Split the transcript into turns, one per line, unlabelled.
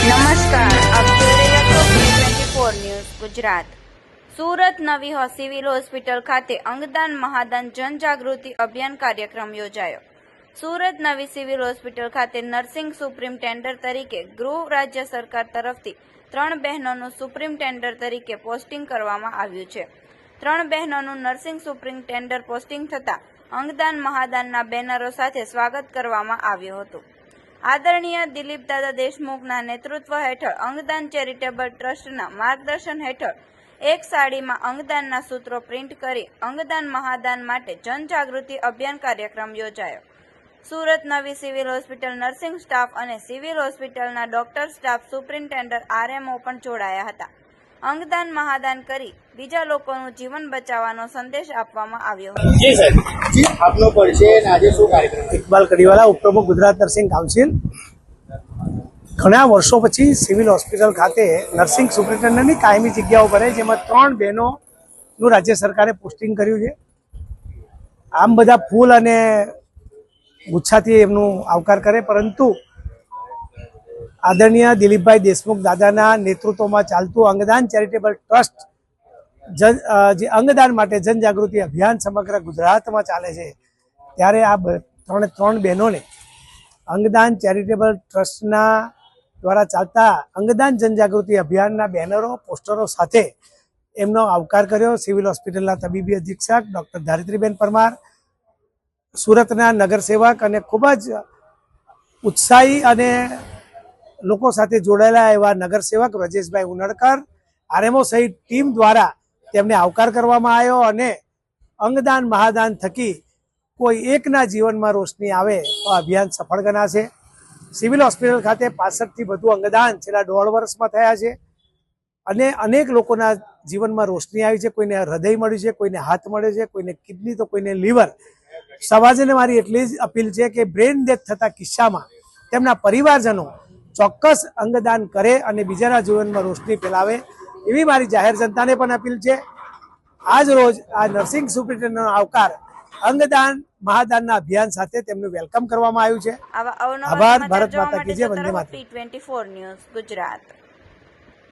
નમસ્કાર. આપ જોઈ રહ્યા ન્યૂઝ ગુજરાત. સુરત નવી સિવિલ હોસ્પિટલ ખાતે અંગદાન મહાદાન જનજાગૃતિ અભિયાન કાર્યક્રમ યોજાયો. સુરત નવી સિવિલ હોસ્પિટલ ખાતે નર્સિંગ સુપ્રીમ ટેન્ડર તરીકે ગૃહ રાજ્ય સરકાર તરફથી ત્રણ બહેનોનું સુપ્રીમ ટેન્ડર તરીકે પોસ્ટિંગ કરવામાં આવ્યું છે. ત્રણ બહેનોનું નર્સિંગ સુપ્રીમ ટેન્ડર પોસ્ટિંગ થતાં અંગદાન મહાદાનના બેનરો સાથે સ્વાગત કરવામાં આવ્યું હતું. આદરણીય દિલીપ દાદા દેશમુખના નેતૃત્વ હેઠળ અંગદાન ચેરિટેબલ ટ્રસ્ટના માર્ગદર્શન હેઠળ એક સાડીમાં અંગદાનના સૂત્રો પ્રિન્ટ કરી અંગદાન મહાદાન માટે જનજાગૃતિ અભિયાન કાર્યક્રમ યોજાયો. સુરત નવી સિવિલ હોસ્પિટલ નર્સિંગ સ્ટાફ અને સિવિલ હોસ્પિટલના ડોક્ટર સ્ટાફ સુપ્રિન્ટેન્ડન્ટ આરએમઓ પણ જોડાયા હતા. અંગદાન મહાદાન કરી બીજા લોકોનું જીવન બચાવવાનો સંદેશ આપવામાં આવ્યો હતો.
જી સાહેબ. જી. આપનો પરિચય આજે શું કાર્યક્રમ?
ઇકબાલ કડીવાલા ઉપપ્રમુખ ગુજરાત નર્સિંગ કાઉન્સિલ. ઘણા વર્ષો પછી સિવિલ હોસ્પિટલ ખાતે નર્સિંગ સુપ્રિન્ટેન્ડન્ટની કાયમી જગ્યાઓ ભરે જેમાં ત્રણ બહેનોનું રાજ્ય સરકારે પોસ્ટિંગ કર્યું છે. આમ બધા ફૂલ અને ગુચ્છાથી એમનું આવકાર કરે પરંતુ આદરણીય દિલીપભાઈ દેશમુખ દાદાના નેતૃત્વમાં ચાલતું અંગદાન ચેરિટેબલ ટ્રસ્ટ જન જે અંગદાન માટે જનજાગૃતિ અભિયાન સમગ્ર ગુજરાતમાં ચાલે છે, ત્યારે આ ત્રણે, ત્રણ બહેનોને અંગદાન ચેરિટેબલ ટ્રસ્ટના દ્વારા ચાલતા અંગદાન જનજાગૃતિ અભિયાનના બેનરો, પોસ્ટરો સાથે એમનો આવકાર કર્યો. સિવિલ હોસ્પિટલના તબીબી અધિક્ષક ડૉક્ટર ધારિત્રીબેન પરમાર, સુરતના નગરસેવક અને ખૂબ જ ઉત્સાહી અને લોકો સાથે જોડાયેલા એવા નગરસેવક રજેશભાઈ ઉનડકર, આરએમઓ સહિત ટીમ દ્વારા તેમને આવકાર કરવામાં આવ્યો અને અંગદાન, મહાદાન થકી કોઈ એકના જીવનમાં રોશની આવે તો અભિયાન સફળ ગણાશે. સિવિલ હોસ્પિટલ ખાતે પાસઠથી વધુ અંગદાન છેલ્લા દોઢ વર્ષમાં થયા છે અને અનેક લોકોના જીવનમાં રોશની આવી છે. કોઈને હૃદય મળ્યું છે, કોઈને હાથ મળ્યો છે, કોઈને કિડની તો કોઈને લીવર. સમાજને મારી એટલી જ અપીલ છે કે બ્રેન ડેથ થતા કિસ્સામાં તેમના પરિવારજનો ચોક્કસ અંગદાન કરે અને બીજાના જીવનમાં રોશની ફેલાવે એવી મારી જાહેર જનતાને પણ અપીલ છે. આજ રોજ આ નર્સિંગ સુપ્રિન્ટેન્ડન્ટનો આવકાર અંગદાન મહાદાનના અભિયાન સાથે તેમનું વેલકમ કરવામાં આવ્યું છે. આભાર, ભારત માતા કી જય, વંદે
માતા
માતરમ.
T24 news Gujarat.